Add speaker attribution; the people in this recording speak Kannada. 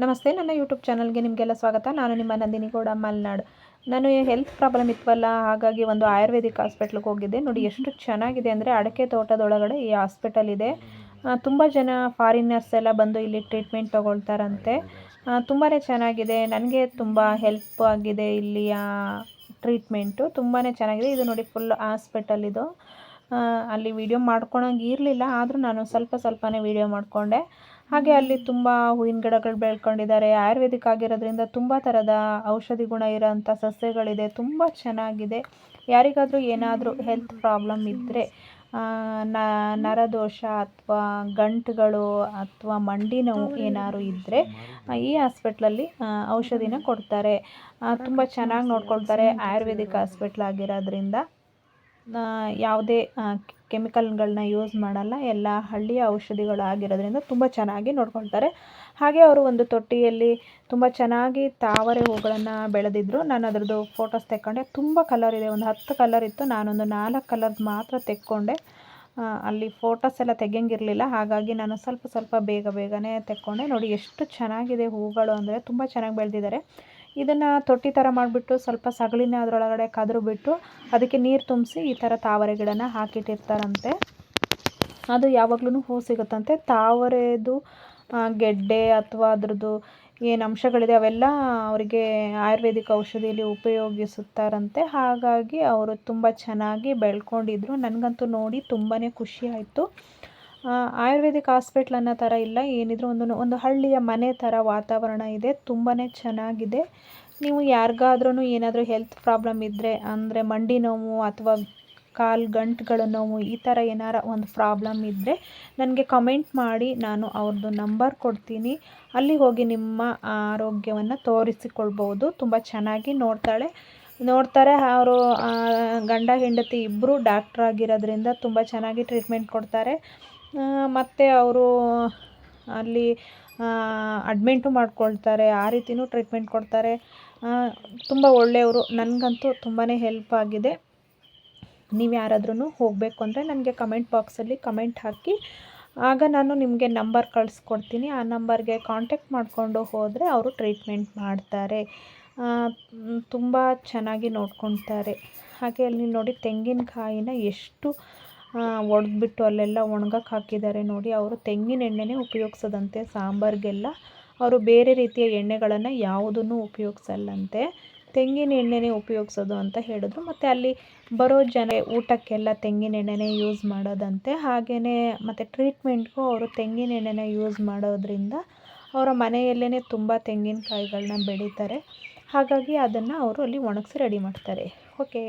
Speaker 1: ನಮಸ್ತೆ, ನನ್ನ ಯೂಟ್ಯೂಬ್ ಚಾನಲ್ಗೆ ನಿಮಗೆಲ್ಲ ಸ್ವಾಗತ. ನಾನು ನಿಮ್ಮ ನಂದಿನಿ ಗೌಡ ಮಲ್ನಾಡ್. ನಾನು ಹೆಲ್ತ್ ಪ್ರಾಬ್ಲಮ್ ಇತ್ತವಲ್ಲ ಹಾಗಾಗಿ ಒಂದು ಆಯುರ್ವೇದಿಕ್ ಹಾಸ್ಪಿಟ್ಲಿಗೆ ಹೋಗಿದ್ದೆ. ನೋಡಿ, ಎಷ್ಟು ಚೆನ್ನಾಗಿದೆ ಅಂದರೆ ಅಡಕೆ ತೋಟದೊಳಗಡೆ ಈ ಹಾಸ್ಪಿಟಲ್ ಇದೆ. ತುಂಬ ಜನ ಫಾರಿನರ್ಸ್ ಎಲ್ಲ ಬಂದು ಇಲ್ಲಿ ಟ್ರೀಟ್ಮೆಂಟ್ ತೊಗೊಳ್ತಾರಂತೆ. ತುಂಬಾ ಚೆನ್ನಾಗಿದೆ. ನನಗೆ ತುಂಬ ಹೆಲ್ಪ್ ಆಗಿದೆ ಇಲ್ಲಿಯ ಟ್ರೀಟ್ಮೆಂಟು ತುಂಬಾ ಚೆನ್ನಾಗಿದೆ. ಇದು ನೋಡಿ ಫುಲ್ ಹಾಸ್ಪಿಟಲ್ ಇದು. ಅಲ್ಲಿ ವಿಡಿಯೋ ಮಾಡ್ಕೊಳಂಗೆ ಇರಲಿಲ್ಲ, ಆದರೂ ನಾನು ಸ್ವಲ್ಪ ಸ್ವಲ್ಪನೇ ವಿಡಿಯೋ ಮಾಡಿಕೊಂಡೆ. ಹಾಗೆ ಅಲ್ಲಿ ತುಂಬ ಹೂವಿನ ಗಿಡಗಳು ಬೆಳ್ಕೊಂಡಿದ್ದಾರೆ. ಆಯುರ್ವೇದಿಕ್ ಆಗಿರೋದ್ರಿಂದ ತುಂಬ ಥರದ ಔಷಧಿ ಗುಣ ಇರೋಂಥ ಸಸ್ಯಗಳಿದೆ. ತುಂಬ ಚೆನ್ನಾಗಿದೆ. ಯಾರಿಗಾದರೂ ಏನಾದರೂ ಹೆಲ್ತ್ ಪ್ರಾಬ್ಲಮ್ ಇದ್ದರೆ ನರದೋಷ ಅಥವಾ ಗಂಟುಗಳು ಅಥವಾ ಮಂಡಿ ನೋವು ಏನಾದ್ರು ಇದ್ದರೆ ಈ ಹಾಸ್ಪಿಟ್ಲಲ್ಲಿ ಔಷಧಿನ ಕೊಡ್ತಾರೆ. ತುಂಬ ಚೆನ್ನಾಗಿ ನೋಡ್ಕೊಳ್ತಾರೆ. ಆಯುರ್ವೇದಿಕ್ ಹಾಸ್ಪಿಟ್ಲ್ ಆಗಿರೋದ್ರಿಂದ ಯಾವುದೇ ಕೆಮಿಕಲ್ಗಳನ್ನ ಯೂಸ್ ಮಾಡಲ್ಲ, ಎಲ್ಲ ಹಳ್ಳಿಯ ಔಷಧಿಗಳು ಆಗಿರೋದ್ರಿಂದ ತುಂಬ ಚೆನ್ನಾಗಿ ನೋಡ್ಕೊಳ್ತಾರೆ. ಹಾಗೆ ಅವರು ಒಂದು ತೊಟ್ಟಿಯಲ್ಲಿ ತುಂಬ ಚೆನ್ನಾಗಿ ತಾವರೆ ಹೂಗಳನ್ನು ಬೆಳೆದಿದ್ರು. ನಾನು ಅದರದ್ದು ಫೋಟೋಸ್ ತೆಕ್ಕೊಂಡೆ. ತುಂಬ ಕಲರ್ ಇದೆ. ಒಂದು ಹತ್ತು ಕಲರ್ ಇತ್ತು. ನಾನೊಂದು ನಾಲ್ಕು ಕಲರ್ ಮಾತ್ರ ತೆಕ್ಕೊಂಡೆ. ಅಲ್ಲಿ ಫೋಟೋಸ್ ಎಲ್ಲ ತೆಗಿಯಂಗಿರಲಿಲ್ಲ. ಹಾಗಾಗಿ ನಾನು ಸ್ವಲ್ಪ ಸ್ವಲ್ಪ ಬೇಗ ಬೇಗನೆ ತೆಕ್ಕೊಂಡೆ. ನೋಡಿ ಎಷ್ಟು ಚೆನ್ನಾಗಿದೆ ಹೂಗಳು ಅಂದರೆ ತುಂಬ ಚೆನ್ನಾಗಿ ಬೆಳೆದಿದ್ದಾರೆ. ಇದನ್ನು ತೊಟ್ಟಿ ಥರ ಮಾಡಿಬಿಟ್ಟು ಸ್ವಲ್ಪ ಸಗಳಿನ ಅದರೊಳಗಡೆ ಕದ್ರು ಬಿಟ್ಟು ಅದಕ್ಕೆ ನೀರು ತುಂಬಿಸಿ ಈ ಥರ ತಾವರೆ ಗಿಡನ ಹಾಕಿಟ್ಟಿರ್ತಾರಂತೆ. ಅದು ಯಾವಾಗ್ಲೂ ಹೂ ಸಿಗುತ್ತಂತೆ. ತಾವರೆದು ಗೆಡ್ಡೆ ಅಥವಾ ಅದ್ರದ್ದು ಏನು ಅಂಶಗಳಿದೆ ಅವೆಲ್ಲ ಅವರಿಗೆ ಆಯುರ್ವೇದಿಕ್ ಔಷಧಿಯಲ್ಲಿ ಉಪಯೋಗಿಸುತ್ತಾರಂತೆ. ಹಾಗಾಗಿ ಅವರು ತುಂಬ ಚೆನ್ನಾಗಿ ಬೆಳ್ಕೊಂಡಿದ್ರು. ನನಗಂತೂ ನೋಡಿ ತುಂಬಾ ಖುಷಿ ಆಯಿತು. ಆಯುರ್ವೇದಿಕ್ ಹಾಸ್ಪಿಟ್ಲ್ ಅನ್ನೋ ಥರ ಇಲ್ಲ, ಏನಿದ್ರು ಒಂದು ಒಂದು ಹಳ್ಳಿಯ ಮನೆ ಥರ ವಾತಾವರಣ ಇದೆ ತುಂಬಾ ಚೆನ್ನಾಗಿದೆ. ನೀವು ಯಾರಿಗಾದ್ರೂ ಏನಾದರೂ ಹೆಲ್ತ್ ಪ್ರಾಬ್ಲಮ್ ಇದ್ದರೆ ಅಂದರೆ ಮಂಡಿ ನೋವು ಅಥವಾ ಕಾಲು ಗಂಟುಗಳ ನೋವು, ಈ ಥರ ಏನಾರ ಒಂದು ಪ್ರಾಬ್ಲಮ್ ಇದ್ದರೆ ನನಗೆ ಕಮೆಂಟ್ ಮಾಡಿ, ನಾನು ಅವ್ರದ್ದು ನಂಬರ್ ಕೊಡ್ತೀನಿ. ಅಲ್ಲಿ ಹೋಗಿ ನಿಮ್ಮ ಆರೋಗ್ಯವನ್ನು ತೋರಿಸಿಕೊಳ್ಬೋದು, ತುಂಬ ಚೆನ್ನಾಗಿ ನೋಡ್ತಾಳೆ. ನೋಡ್ತಾರೆ ಅವರು ಗಂಡ, ಹೆಂಡತಿ ಇಬ್ಬರು ಡಾಕ್ಟ್ರ್ ಆಗಿರೋದ್ರಿಂದ ತುಂಬ ಚೆನ್ನಾಗಿ ಟ್ರೀಟ್ಮೆಂಟ್ ಕೊಡ್ತಾರೆ. ಮತ್ತು ಅವರು ಅಲ್ಲಿ ಅಡ್ಮಿಂಟು ಮಾಡ್ಕೊಳ್ತಾರೆ, ಆ ರೀತಿಯೂ ಟ್ರೀಟ್ಮೆಂಟ್ ಕೊಡ್ತಾರೆ. ತುಂಬ ಒಳ್ಳೆಯವರು. ನನಗಂತೂ ತುಂಬಾ ಹೆಲ್ಪ್ ಆಗಿದೆ. ನೀವು ಯಾರಾದ್ರೂ ಹೋಗಬೇಕು ಅಂದರೆ ನನಗೆ ಕಮೆಂಟ್ ಬಾಕ್ಸಲ್ಲಿ ಕಮೆಂಟ್ ಹಾಕಿ. ಆಗ ನಾನು ನಿಮಗೆ ನಂಬರ್ ಕಳಿಸ್ಕೊಡ್ತೀನಿ. ಆ ನಂಬರ್ಗೆ ಕಾಂಟ್ಯಾಕ್ಟ್ ಮಾಡಿಕೊಂಡು ಹೋದರೆ ಅವರು ಟ್ರೀಟ್ಮೆಂಟ್ ಮಾಡ್ತಾರೆ. ತುಂಬ ಚೆನ್ನಾಗಿ ನೋಡ್ಕೊತಾರೆ ಹಾಗೆ ಅಲ್ಲಿ ನೋಡಿ ತೆಂಗಿನಕಾಯಿನ ಎಷ್ಟು ಒಡೆದ್ಬಿಟ್ಟು ಅಲ್ಲೆಲ್ಲ ಒಣಗಕ್ಕೆ ಹಾಕಿದ್ದಾರೆ ನೋಡಿ. ಅವರು ತೆಂಗಿನ ಎಣ್ಣೆನೇ ಉಪಯೋಗಿಸೋದಂತೆ, ಸಾಂಬಾರಿಗೆಲ್ಲ. ಅವರು ಬೇರೆ ರೀತಿಯ ಎಣ್ಣೆಗಳನ್ನು ಯಾವುದನ್ನು ಉಪಯೋಗಿಸಲ್ಲಂತೆ. ತೆಂಗಿನ ಎಣ್ಣೆನೇ ಉಪಯೋಗಿಸೋದು ಅಂತ ಹೇಳಿದ್ರು. ಮತ್ತು ಅಲ್ಲಿ ಬರೋ ಜನ ಊಟಕ್ಕೆಲ್ಲ ತೆಂಗಿನ ಎಣ್ಣೆನೇ ಯೂಸ್ ಮಾಡೋದಂತೆ. ಹಾಗೆಯೇ ಮತ್ತು ಟ್ರೀಟ್ಮೆಂಟ್ಗೂ ಅವರು ತೆಂಗಿನ ಎಣ್ಣೆನ ಯೂಸ್ ಮಾಡೋದ್ರಿಂದ ಅವರ ಮನೆಯಲ್ಲೇ ತುಂಬ ತೆಂಗಿನಕಾಯಿಗಳನ್ನ ಬೆಳೀತಾರೆ. ಹಾಗಾಗಿ ಅದನ್ನು ಅವರು ಅಲ್ಲಿ ಒಣಗಿಸಿ ರೆಡಿ ಮಾಡ್ತಾರೆ. ಓಕೆ